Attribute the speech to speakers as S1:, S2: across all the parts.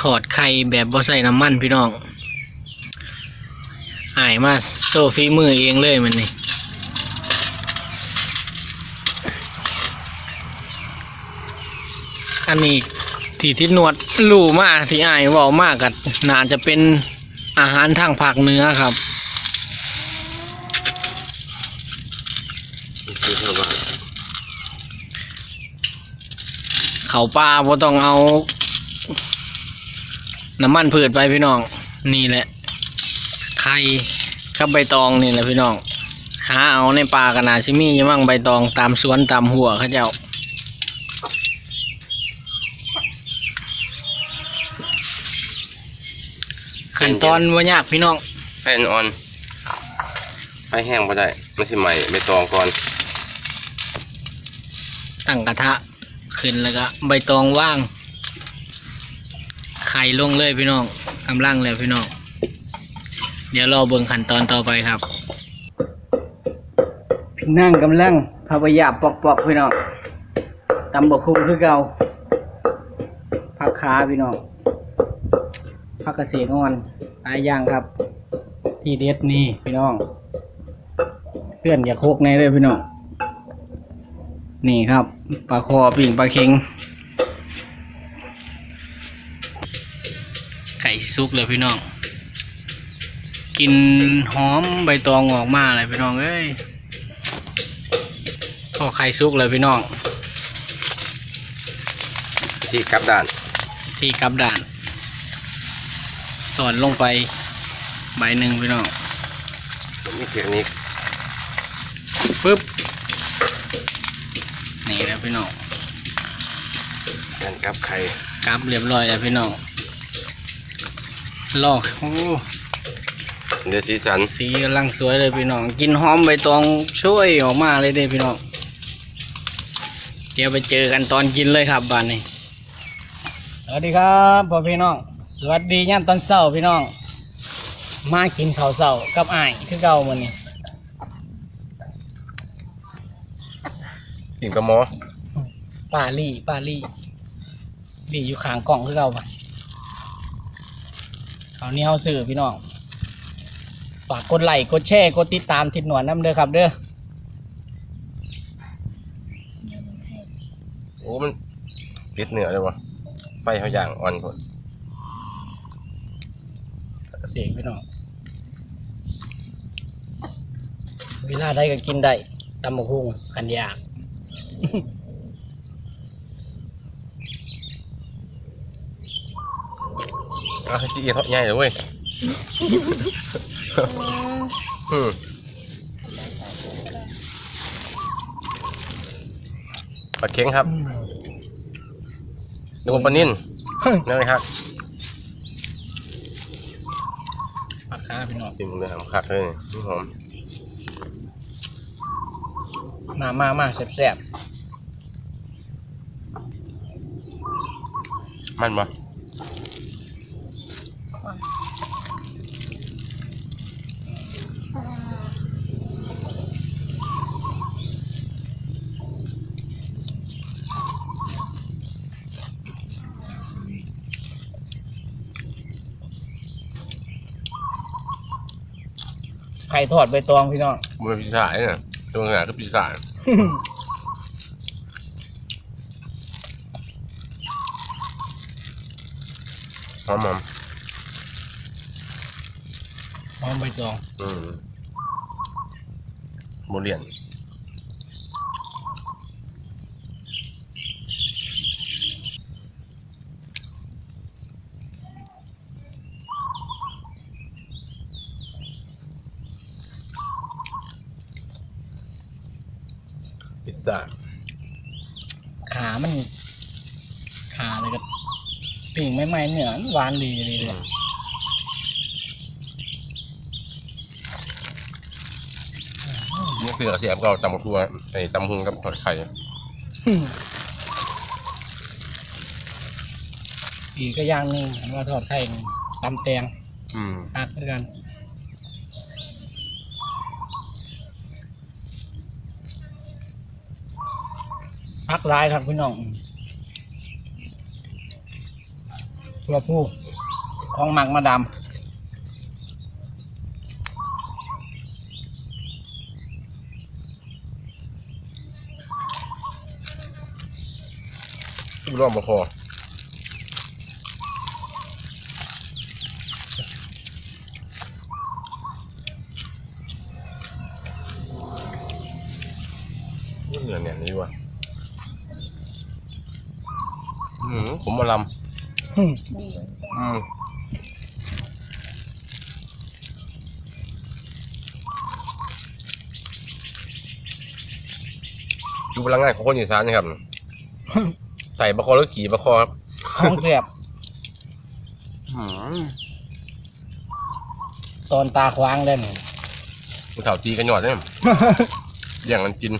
S1: ถอดไข่แบบบ่ใส่น้ำมันพี่น้องอายมาโซฟีมือเองเลยมันนี่อันนี้ที่ทิศนวดรูมากที่อายว่ามากกันน่าจะเป็นอาหารทางภาคเหนือครับ
S2: เท่าว่า
S1: เขาปลาบ่ต้องเอา น้ำมันพืชไปพี่น้อง นี่แหละ ไข่กับใบตองนี่แหละพี่น้อง หาเอาในป่ากันนาซิมีอยังมั่งใบตองตามสวนตามหัวเขาเจ้า ขั้นตอนว่ายากพี่น้อง
S2: ไฟอ่อนไฟแห้งบ่ได้มันสิใหม่ใบตองก่อน
S1: ตั้งกระทะขึ้นแล้วก็ใบตองว่าง ไข่ลงเลยพี่น้องกำลังเลยพี่น้อง เดี๋ยวรอเบิ่งขั้นตอนต่อไปครับ พี่นั่งกำลังพาไปยาบปอกๆพี่น้องตำบกคุงคือเก่าผักขาพี่น้องผักกระเสีงอ่อนหลายอย่างครับ ที่เด็ดนี่พี่น้อง เพื่อนอย่าโคกในเลยพี่น้อง นี่ครับปลาคอปิ่งปลาเค็ง ไก่ซุกเลยพี่น้อง กินหอมใบตองออกมาเลยพี่น้องเอ้ยพอไข่ซุกเลยพี่น้อง
S2: ที่กลับด้าน
S1: ที่กลับด่าน สอนลงไปใบหนึ่งพี่น้อง
S2: มีเทคนิค
S1: ปึ๊บ นี่แล้วพี่น้อง
S2: การกลับไข่
S1: กลับเรียบร้อยแล้วพี่น้อง ลอกโอ้
S2: เดี๋ยวสีสัน
S1: สีกำลังสวยเลยพี่น้องกินหอมใบตองช่วยออกมาเลยเด้พี่น้องเดี๋ยวไปเจอกันตอนกินเลยครับบ้านนี้สวัสดีครับพ่อพี่น้อง สวัสดีย่ามตอนเช้าพี่น้อง มากินข้าวเช้ากับอ้ายคือเก่ามื้อนี้
S2: กินกับหมอ
S1: ป้าลี่ป้าลี่ลี่อยู่ข้างกล่องคือเก่าปะ คราวนี้เอาสื่อพี่น้อง ฝากกดไลค์กดแชร์กดติดตามทิดหนวดน้ำเด้อครับเด้อ
S2: โอ้มันติดเหนือเลยวะไฟเขาอย่างอ่อนพอด
S1: เสียงพี่น้อง เวลาได้ก็กินได้ตำบักหุ่งขันยาก
S2: อะจีเอียทอดใหญ่เลยเว้ยอืมปลาเค็งครับนึกว่าปลานิ่นนั่นเลยครับ
S1: ปากค้าพี่น้อง
S2: กินเนื้อหคักเลยนี่หอม
S1: มามามาแซ่บ
S2: มันบ่
S1: ๆ ไข่ทอดใบตองพี่น้อง
S2: มันปีศาจเนี่ยตัวงานก็ปีศาจหอมหอม
S1: หอมใบตอง
S2: อืมโมเลียนพิซซ่า
S1: ขามัน ขาเลยก็ปิ่งไม่ไหม้ๆเนื้อหวานดีดีเลย
S2: นี่คือเสียบเราตำครัวไอ้ตำหุงกับทอดไข่
S1: อีกก็อย่างหนึ่งอันว่าทอดไข่นี่ตำแตง
S2: อืม
S1: อักด้วยกันพักร้ายครับพี่น้องตัวผู้ของหมักมาด
S2: ทุบรอบบ่พอเหนือเนี่ยนี่วะอืมผมมาลำ
S1: หึำ
S2: อืมดูพลังงานของคนอีสานนะครับ ใส่บะคอแล้วขี่บะคอครับ
S1: ของแสบ
S2: อืม
S1: ตอนตาควางเล่น
S2: มันเข่าตีกันหยอดเนี่ยอย่างมันกิน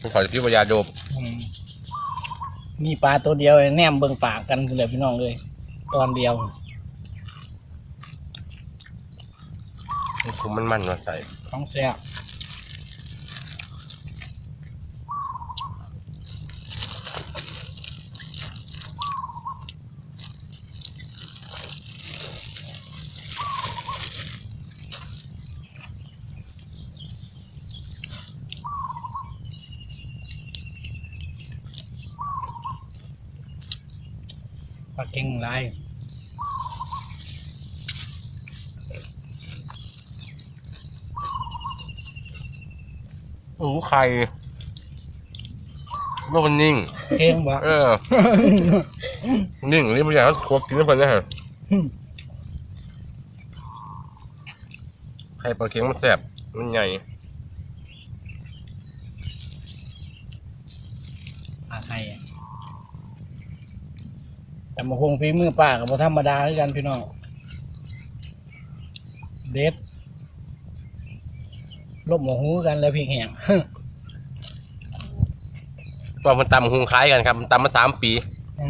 S2: มันเข่าจะพิวายาโดบ
S1: อืมมีปลาตัวเดียวแนมเบิ่งปากกันเลยพี่น้องเลย ตอนเดียว
S2: มันคุมมันมันๆมาใส่
S1: ของแสบ เก่งไร
S2: โอ้ไข่โลกมันนิ่ง
S1: เก่งบ่
S2: เออ นิ่งนี่มันอยากให้ครบกินน้ำพันนะฮะไข่ปลาเค็งมันแสบมันใหญ่
S1: ปลาไข่อะ แต่มาคงฝีมือป้ากับธรรมดาคือกันพี่น้องเด็ดลบหมูหูกันแล้วพริกแห้ง
S2: ตอนมันตำหุงคล้ายกันครับมันตำมาสามปี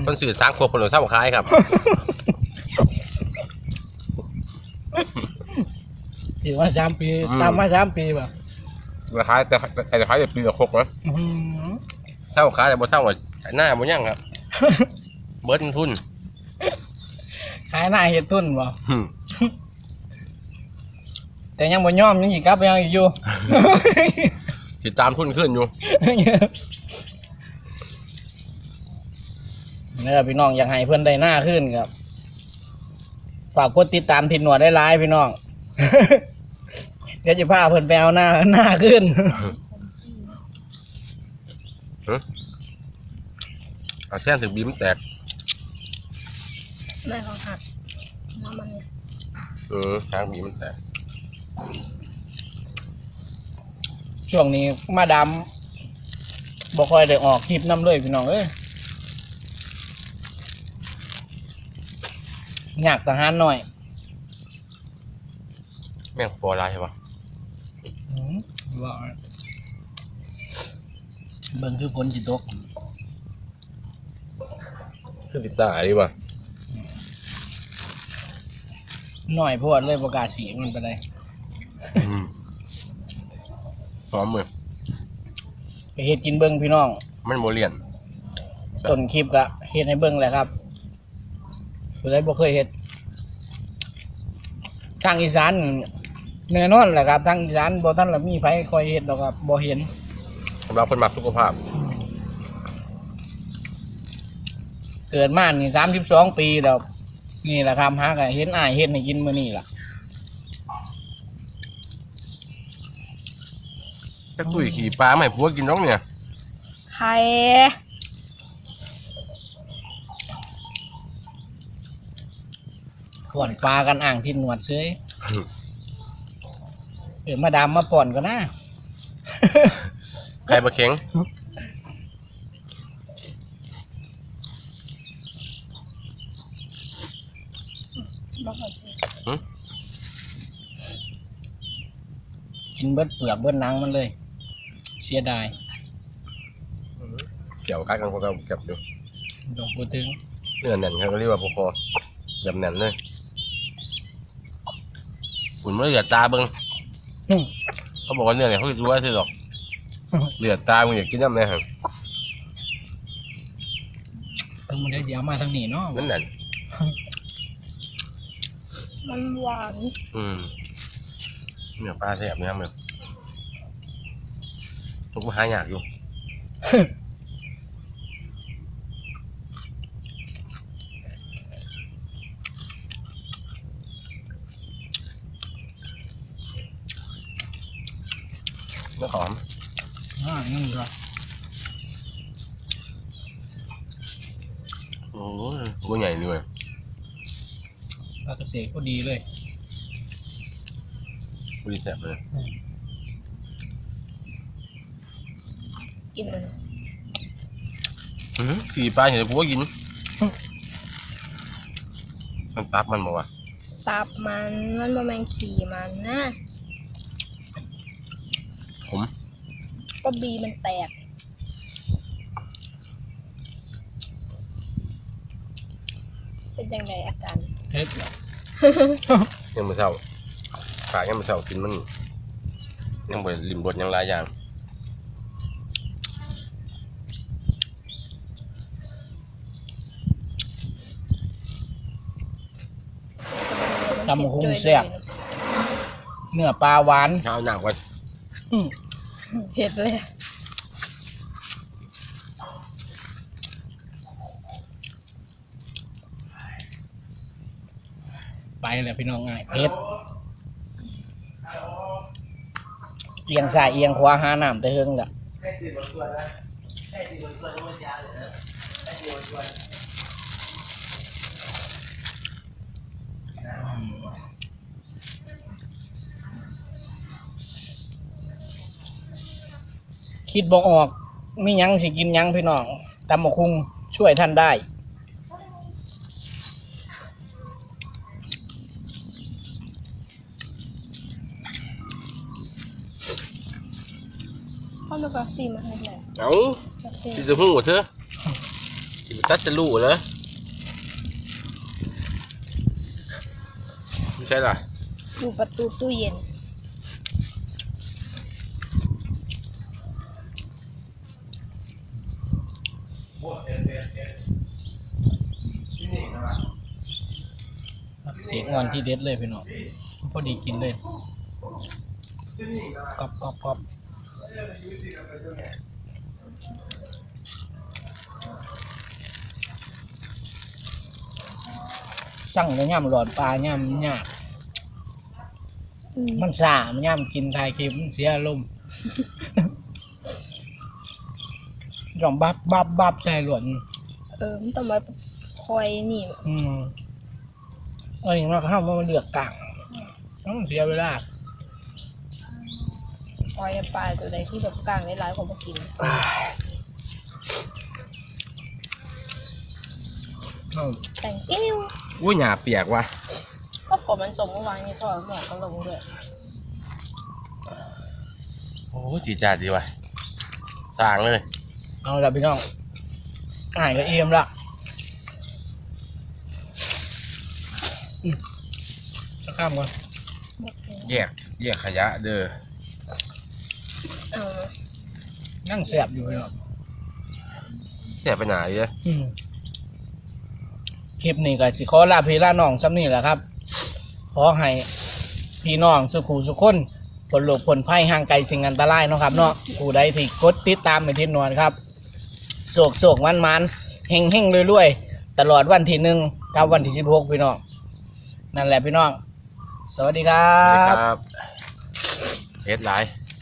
S2: ต้นสื่อสร้างครัวผลเศร้าคล้ายครับ
S1: ถือว่าสามปี
S2: อืม
S1: ตามมาสามปีแบบ
S2: ราคายแต่แต่ราคายแต่ปีละหกนะเศร้าคล้ายแต่บ่เศร้าอะหน้าบ่ยั่งครับ เบิร์ดทุน
S1: ขายหน้าเห็ดตุ้นบ่
S2: อืม
S1: แต่ยังบ่ยอมยังอีกกลับยังอีกอยู่
S2: ติดตามทุนขึ้นอยู่
S1: เนี่ยพี่น้องอยากให้เพื่อนได้หน้าขึ้นครับ ฝากกดติดตามทินหนวดได้ไลายพี่น้อง เดี๋ยวจะพาเพื่อนไปเอาหน้าหน้าขึ้น
S2: เอาแช่นถึงบีมนแตก
S3: ได้ของหักน้ำมันเนี่ย
S2: เออทางบีมมันแตก
S1: ช่วงนี้มาดำบ่ค่อยได้ออกคลิปน้ำเลยพี่น้องเอ้ยอยากทหารหน่อย
S2: แม่งปอลายใช่ปะ
S1: อืมว่าเบิ่งคือฝนจิตก
S2: คือติดตาดีป่ะ
S1: หน่อยเพราะวดเลยประกล้าศสีมันไปเลย
S2: หอมเลย
S1: ไปเฮ็ดกินเบิ่งพี่น้อง
S2: มันโมเลียน
S1: ต้นคลิปก็เฮ็ดให้เบิ่งแหละครับผู้ใดบ่เคยเฮ็ดทางอีสานแน่นอนแหละครับทางอีสานบ่ทันละมีไผคอยเฮ็ดดอกครับบ่เห็น
S2: สำหรับคนมักสุขภาพ
S1: เกิดมานี่32 ปีแล้ว นี่แหละครับหาก็เห็นอ้ายเฮ็ดให้กินมื้อนี้ล่ะ
S2: จะตุ้ยขี่ปลาไม่ผัวกินน้องเนี่ย
S3: ไข่
S1: ป่อนปลากันอ่างที่หนวดเซ้ยเออมาดามมาป่อนก็นะ
S2: ไข่ปลาเค็ง
S3: บอกก่อน
S1: กินเบิดเปลือกเบิดหนังมันเลย เสียดาย
S2: เกี่ยวกันกันพวกเราเก็บอยู่
S1: ดอกพูดถึง
S2: เนื้อแน่นครับก็เรียกว่าพอคอแบบแน่นเลยอุ่นไม่เหลือดตาเบิ้ง
S1: อืม
S2: เขาบอกว่าเนื้อเนี่ยเขารู้ว่าคือหรอกเหลือดตามึงอยากกินน้ำเลยฮะ
S1: ถึงมันได้เดี๋ยวมาทางนี้เนาะ
S2: นั่นน่ะ
S3: มันหวาน
S2: อืม เนื้อปลาแซ่บนะครับเนี่ยทุกมาหายากอยู่ เนื้อหอม
S1: อ่านี่ก็
S2: โอ้ยตัวใหญ่เลย
S1: ปลากระเสกก็ดีเลย
S2: บริแซ่บเลย
S3: กินมัน
S2: อือสีปลาเห็นกูก็กินมันตับมันบอกว่า
S3: ตับมันมันบะแมงขี่มันนะ
S2: ผม
S3: ก็บีมันแตกเป็นยังไงอาการ
S1: เท็ดเหรอ
S2: ยังไม่เศร้า ขายังไม่เศร้ากินมันยังไม่ริมรสยังหลายอย่าง
S1: ตำบักหุ่งแซ่บเนื้อปลาหวาน
S2: ข้าวหนักกว่า
S1: อืม
S3: เผ็ดเลย
S1: ไปแล้วพี่น้องง่ายเพช อียงซ้ายเอียงขวาหาน้ำแต่เฮิงละคิดบอกออก มียังสิกินยังพี่น้องตำบักคุงช่วยท่านได้
S3: ข้าวมันก็ ซีมาให้เลย
S2: เอ้า
S3: ก็ซี
S2: สิจะหูเถอะสิไปตัดจะรู้เหรอไม่ใช่ล่ะ
S3: อยู่ประตูตู้เย็น
S1: เสียงอ่อนที่เด็ดเลยพี่น้องพอดีกินเลยกรอบกรอบกรอบ สั่งแต่ย่ำหลอดปลาย่ำยาก
S3: อืม
S1: มันสามันย่ำกินทายคลิปมันเสียอารมณ์ยอมบับบับบับใจหลวน
S3: เออมันต้องมาคอยนี่
S1: อืมเอ้ยมาเข้ามามันเลือกกลางแล้วมันเสียเวลา
S3: คอยปลาตัวใดที่แบบกลางได้หลายคนมากิน
S1: เอ้า
S3: แต่งกิ้ว
S2: อุ้ยหยาเปียกว่ะ
S3: ก็ฝนมันตกเมื่อวานนี้ก็หมอกก็ลงด้วย
S2: โอ้จีจาดดีว่ะสร้างเลย
S1: เอาละพี่น้องอ่านก็เอียมละอืมจะข้ามก่อน
S2: แยกแยกขยะเด้อ
S3: เอา
S1: นั่งแสบอยู่พี่น้อง
S2: แย่ไปไหนเด้อ
S1: อืมคลิปนี้ก็สิขอลาพี่ลาน้องซ้ำนี่แหละครับ ขอให้พี่น้องสุขูสุขคนผลหลบผลไพ่ห่างไกลสิ่งอันตรายเนาะครับเนาะผู้ใดที่กดติดตามไปทิศนวลครับโศกโศกมันมันเฮงเฮงรวยๆ ตลอดวันที่หนึ่งกับวันที่สิบหกพี่น้อง นั่นแหละพี่น้อง สวัสดีครั
S2: สวัสดี
S1: บ
S2: ครับเฮ็ดหลาย